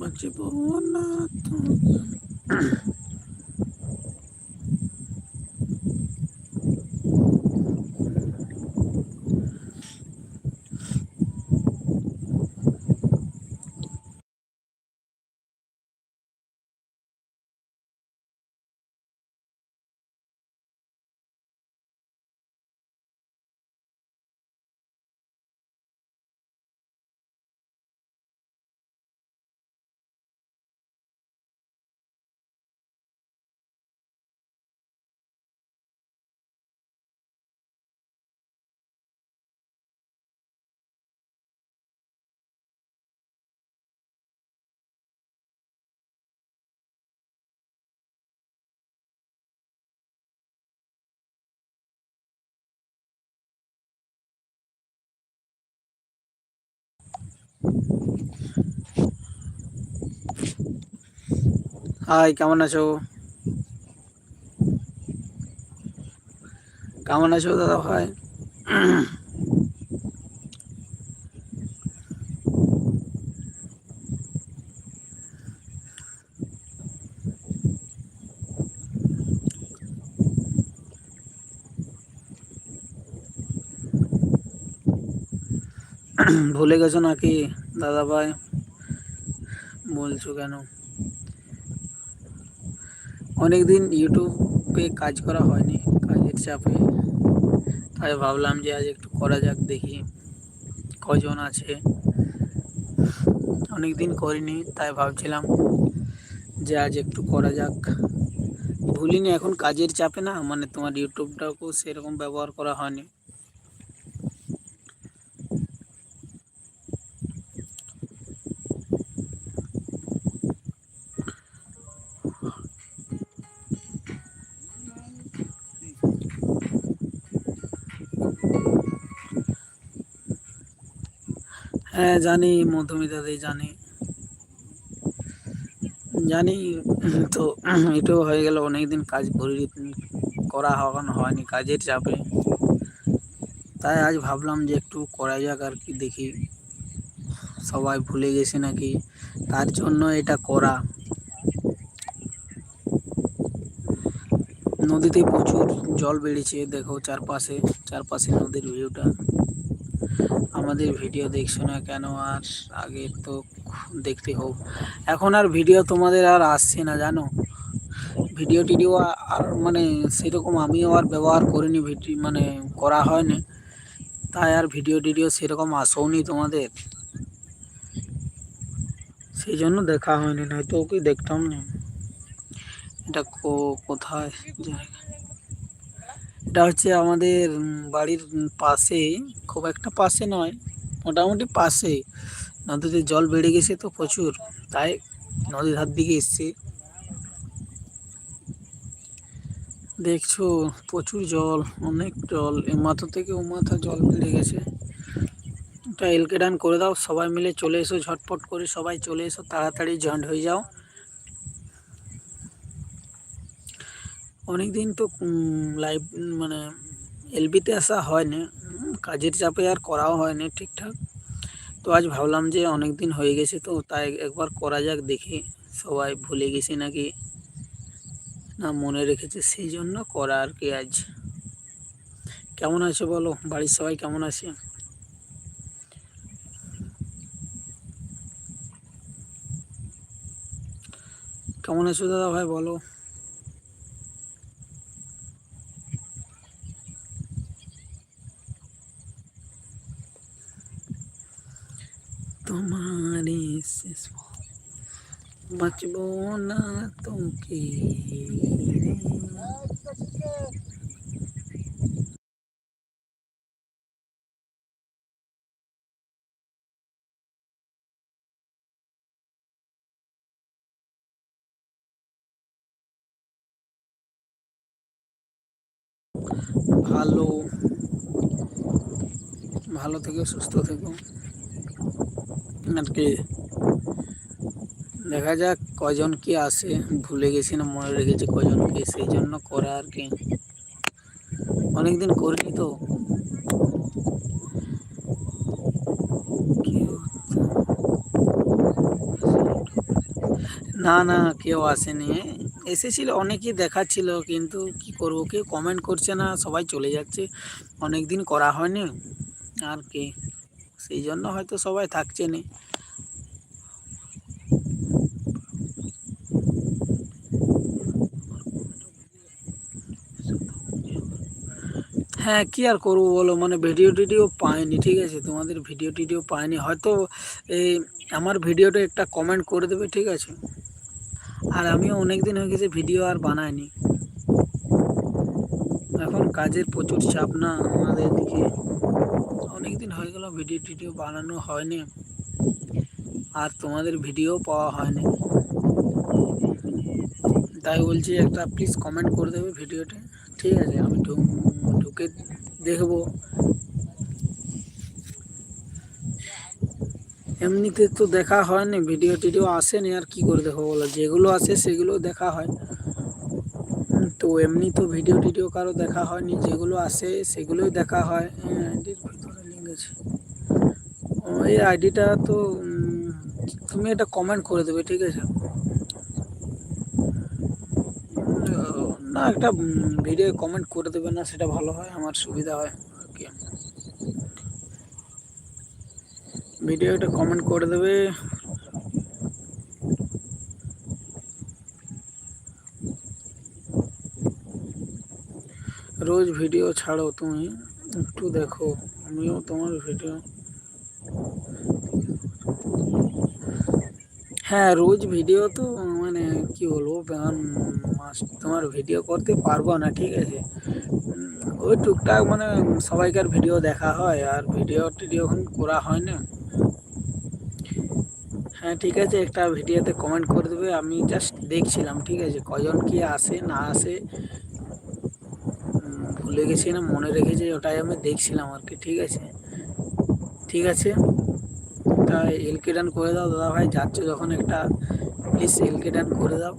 বাঁচব। না তো হাই কেমন আছো? কেমন আছো দাদা ভাই? ভুলে গেছো নাকি দাদা ভাই বলছো কেন? অনেকদিন ইউটিউবে কাজ করা হয়নি, কাজের চাপে। তাই ভাবলাম যে আজ একটু করা যাক, দেখি কজন আছে। অনেকদিন করিনি, তাই ভাবছিলাম যে আজ একটু করা যাক। ভুলিনি, এখন কাজের চাপে না মানে তোমার ইউটিউবটাকেও সেরকম ব্যবহার করা হয়নি। হ্যাঁ জানি মধুমিতাদি জানি। জানি, তো এটাও হয়ে গেল, অনেকদিন কাজ করি করা হওয়ানো হয়নি, কাজের চাপে। তাই আজ ভাবলাম যে একটু করা যাক আর কি, দেখি সবাই ভুলে গেছে নাকি, তার জন্য এটা করা। নদীতে প্রচুর জল বেড়েছে, দেখো চারপাশে চারপাশে নদীর ভিউটা আমাদের ভিডিও দেখছ না কেন? আর আগে তো দেখতে হোক। এখন আর ভিডিও তোমাদের আর আসছে না জানো? ভিডিও টিডিও আর মানে সেরকম আমিও আর ব্যবহার করিনি ভিডিও মানে করা হয়নি। তাই আর ভিডিও টিডিও সেরকম আসেওনি তোমাদের। সেই জন্য দেখা হয়নি নয়তো ওকে দেখতাম না। এটা কোথায়? জায়গা। এটা হচ্ছে আমাদের বাড়ির পাশে, খুব একটা পাশে নয়, মোটামুটি পাশে। নদীতে জল বেড়ে গেছে তো প্রচুর, তাই নদীর ধার দিকে এসছে। দেখছ, প্রচুর জল, অনেক জল এ মাথা থেকে ও মাথা জল বেড়ে গেছে। এটা এলকে ডান করে দাও, সবাই মিলে চলে এসো, ঝটপট করে সবাই চলে এসো, তাড়াতাড়ি জয়েন্ট হয়ে যাও। অনেক দিন তো লাইভ মানে এলবিতে আসা হয়নি। কাজের চাপে আর করাও হয়নি ঠিকঠাক। তো আজ ভাবলাম যে অনেক দিন হয়ে গেছে, তো তাই একবার করা যাক দেখি। সবাই ভুলে গেছি নাকি? না মনে রেখেছে, সেই জন্য করা আর কি আজ। কেমন আছে বলো? বাড়ির সবাই কেমন আছে? কেমন আছো দাদা ভাই বলো তোমারে শেষ বাঁচব না তোকে। ভালো। ভালো থেকো সুস্থ থেকো। আর কি দেখা যাক কজন কি আসে। ভুলে গেছি না, মনে রেখেছি কজন কি সেই জন্য করা আর কি। অনেকদিন করিনি তো। না না, কেউ আসেনি। এসেছিল, অনেকেই দেখাচ্ছিল, কিন্তু কি করব, কেউ কমেন্ট করছে না, সবাই চলে যাচ্ছে। অনেক দিন করা হয়নি, আর কি। সেই জন্য হয়তো সবাই থাকছে না হ্যাঁ কি আর করব বলো? মানে ভিডিও টিডিও পাইনি, ঠিক আছে? তোমাদের ভিডিও টিডিও পাইনি। হয়তো এই আমার ভিডিওটা একটা কমেন্ট করে দেবে, ঠিক আছে? আর আমিও অনেক দিন হয়ে গেছে ভিডিও আর বানাইনি। এখন কাজের প্রচুর চাপ না আমাদের দিকে। অনেক দিন হয়ে গেল ভিডিও টিডিও বানানো হয়নি। আর তোমাদের ভিডিও পাওয়া হয়নি। তাই বলছি একটা প্লিজ কমেন্ট করে দেবে ভিডিওতে ঠিক আছে? আমি ঢুক- ঢুকে দেখব। এমনিতে তো দেখা হয়নি ভিডিও টিডিও আসেনি, আর কি করে দেখো বলো? যেগুলো আসে সেগুলো দেখা হয়। তো এমনি তো ভিডিও টিডিও কারও দেখা হয়নি, যেগুলো আসে সেগুলোই দেখা হয়। আইডির ভিতরে লিঙ্ক আছে। এই আইডিটা তো তুমি এটা কমেন্ট করে দেবে, ঠিক আছে? না, একটা ভিডিও কমেন্ট করে দেবে না, সেটা ভালো হয়, আমার সুবিধা হয়, আর কি। ভিডিওটা কমেন্ট করে দেবে। রোজ ভিডিও ছাড়ো তুমি, একটু দেখো, আমিও তোমার ভিডিও হ্যাঁ রোজ ভিডিও তো মানে কি বলব, এখন মাস- তোমার ভিডিও করতে পারব না, ঠিক আছে? ওই টুকটাক মানে সবাইকার ভিডিও দেখা হয়, আর ভিডিও টিডিও এখন করা হয় না। হ্যাঁ ঠিক আছে, একটা ভিডিওতে কমেন্ট করে দেবে, আমি জাস্ট দেখছিলাম, ঠিক আছে, কজন কি আসে, না আসে। ভুলে গেছি না, মনে রেখেছি ওটাই আমি দেখছিলাম আর কি, ঠিক আছে? ঠিক আছে? তা এলকে ডান করে দাও দাদা ভাই যাচ্ছে যখন একটা প্লিজ এলকে ডান করে দাও।